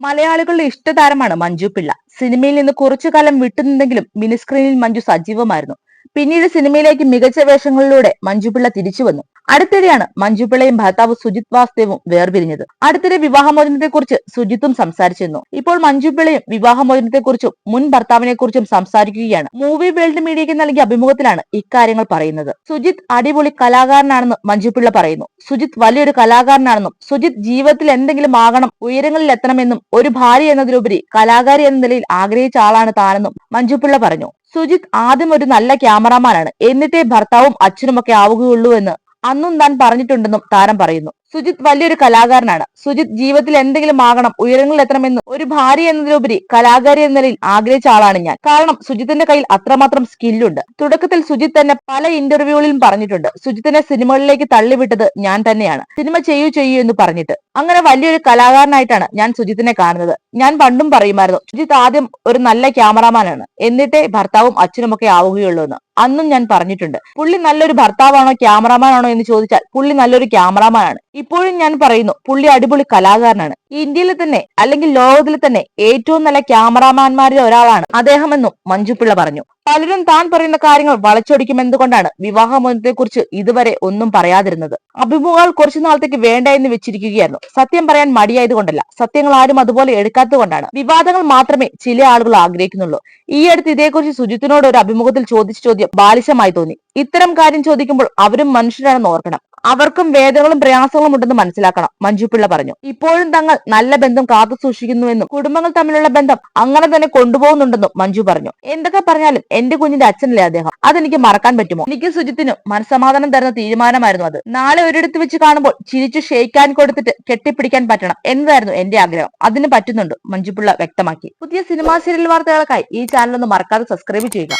മലയാളികളുടെ ഇഷ്ടതാരമാണ് മഞ്ജു പിള്ള. സിനിമയിൽ നിന്ന് കുറച്ചു കാലം വിട്ടുനിന്നെങ്കിലും മിനിസ്ക്രീനിൽ മഞ്ജു സജീവമായിരുന്നു. പിന്നീട് സിനിമയിലേക്ക് മികച്ച വേഷങ്ങളിലൂടെ മഞ്ജുപിള്ള തിരിച്ചു വന്നു. അടുത്തിടെയാണ് മഞ്ജുപിള്ളയും ഭർത്താവ് സുജിത് വാസ്തേവും വേർപിരിഞ്ഞത്. അടുത്തിടെ വിവാഹമോചനത്തെക്കുറിച്ച് സുജിത്തും സംസാരിച്ചിരുന്നു. ഇപ്പോൾ മഞ്ജുപിള്ളയും വിവാഹമോചനത്തെ വിവാഹമോചനത്തെക്കുറിച്ചും മുൻ ഭർത്താവിനെ കുറിച്ചും സംസാരിക്കുകയാണ്. മൂവി വേൾഡ് മീഡിയയ്ക്ക് നൽകിയ അഭിമുഖത്തിലാണ് ഇക്കാര്യങ്ങൾ പറയുന്നത്. സുജിത് അടിപൊളി കലാകാരനാണെന്ന് മഞ്ജുപിള്ള പറയുന്നു. സുജിത് വലിയൊരു കലാകാരനാണെന്നും സുജിത് ജീവിതത്തിൽ എന്തെങ്കിലും ആകണം ഉയരങ്ങളിൽ എത്തണമെന്നും ഒരു ഭാര്യ എന്നതിലുപരി കലാകാരി എന്ന നിലയിൽ ആഗ്രഹിച്ച ആളാണ് താനെന്നും മഞ്ജുപിള്ള പറഞ്ഞു. സുജിത് ആദ്യം ഒരു നല്ല ക്യാമറാമാനാണ്. എന്നിട്ടേ ഭർത്താവും അച്ഛനുമൊക്കെ ആവുകയുള്ളൂ എന്ന് അന്നും താൻ പറഞ്ഞിട്ടുണ്ടെന്നും താരം പറയുന്നു. സുജിത് വലിയൊരു കലാകാരനാണ്. സുജിത് ജീവിതത്തിൽ എന്തെങ്കിലും ആകണം ഉയരങ്ങളിൽ എത്തണമെന്ന് ഒരു ഭാര്യ എന്നതിലുപരി കലാകാരി എന്ന നിലയിൽ ആഗ്രഹിച്ച ആളാണ് ഞാൻ. കാരണം സുജിത്തിന്റെ കയ്യിൽ അത്രമാത്രം സ്കില്ലുണ്ട് തുടക്കത്തിൽ സുജിത് തന്നെ പല ഇന്റർവ്യൂകളിലും പറഞ്ഞിട്ടുണ്ട്. സുജിത്തിനെ സിനിമകളിലേക്ക് തള്ളിവിട്ടത് ഞാൻ തന്നെയാണ്. സിനിമ ചെയ്യൂ ചെയ്യൂ എന്ന് പറഞ്ഞിട്ട്. അങ്ങനെ വലിയൊരു കലാകാരനായിട്ടാണ് ഞാൻ സുജിത്തിനെ കാണുന്നത്. ഞാൻ പണ്ടും പറയുമായിരുന്നു സുജിത് ആദ്യം ഒരു നല്ല ക്യാമറാമാനാണ് എന്നിട്ടേ ഭർത്താവും അച്ഛനുമൊക്കെ ആവുകയുള്ളൂ എന്ന്. അന്നും ഞാൻ പറഞ്ഞിട്ടുണ്ട്. പുള്ളി നല്ലൊരു ഭർത്താവാണോ ക്യാമറാമാനാണോ എന്ന് ചോദിച്ചാൽ പുള്ളി നല്ലൊരു ക്യാമറാമാനാണ് ഇപ്പോഴും ഞാൻ പറയുന്നു പുള്ളി അടിപൊളി കലാകാരനാണ്. ഇന്ത്യയിൽ തന്നെ അല്ലെങ്കിൽ ലോകത്തിൽ തന്നെ ഏറ്റവും നല്ല ക്യാമറാമാൻമാരിൽ ഒരാളാണ് അദ്ദേഹമെന്നും മഞ്ജുപിള്ള പറഞ്ഞു. പലരും താൻ പറയുന്ന കാര്യങ്ങൾ വളച്ചൊടിക്കും എന്തുകൊണ്ടാണ് വിവാഹമോചനത്തെ വിവാഹമോചനത്തെക്കുറിച്ച് ഇതുവരെ ഒന്നും പറയാതിരുന്നത്? അഭിമുഖങ്ങൾ കുറച്ചു നാളത്തേക്ക് വേണ്ട എന്ന് വെച്ചിരിക്കുകയായിരുന്നു. സത്യം പറയാൻ മടിയായതുകൊണ്ടല്ല സത്യങ്ങൾ ആരും അതുപോലെ എടുക്കാത്തതുകൊണ്ടാണ്. വിവാദങ്ങൾ മാത്രമേ ചില ആളുകൾ ആഗ്രഹിക്കുന്നുള്ളൂ. ഈ അടുത്ത് ഇതേക്കുറിച്ച് സുജിത്തിനോട് ഒരു അഭിമുഖത്തിൽ ചോദിച്ച ചോദ്യം ബാലിശമായി തോന്നി. ഇത്തരം കാര്യം ചോദിക്കുമ്പോൾ അവരും മനുഷ്യരാണെന്ന് ഓർക്കണം. അവർക്കും വേദനകളും പ്രയാസങ്ങളും ഉണ്ടെന്ന് മനസ്സിലാക്കണം. മഞ്ജു പിള്ള പറഞ്ഞു. ഇപ്പോഴും തങ്ങൾ നല്ല ബന്ധം കാത്തു സൂക്ഷിക്കുന്നുവെന്നും കുടുംബങ്ങൾ തമ്മിലുള്ള ബന്ധം അങ്ങനെ തന്നെ കൊണ്ടുപോകുന്നുണ്ടെന്നും മഞ്ജു പറഞ്ഞു. എന്തൊക്കെ പറഞ്ഞാലും എന്റെ കുഞ്ഞിന്റെ അച്ഛനല്ലേ അദ്ദേഹം? അതെനിക്ക് മറക്കാൻ പറ്റുമോ? എനിക്ക് സുജിത്തിനും മനസ്സമാധാനം തരുന്ന തീരുമാനമായിരുന്നു അത്. നാളെ ഒരിടത്ത് വെച്ച് കാണുമ്പോൾ ചിരിച്ചു ഷെയ്ക്കാൻ കൊടുത്തിട്ട് കെട്ടിപ്പിടിക്കാൻ പറ്റണം എന്നതായിരുന്നു എന്റെ ആഗ്രഹം. അതിന് പറ്റുന്നുണ്ട് മഞ്ജുപിള്ള വ്യക്തമാക്കി. പുതിയ സിനിമാ സീരിയൽ വാർത്തകൾക്കായി ഈ ചാനൽ ഒന്ന് മറക്കാതെ സബ്സ്ക്രൈബ് ചെയ്യുക.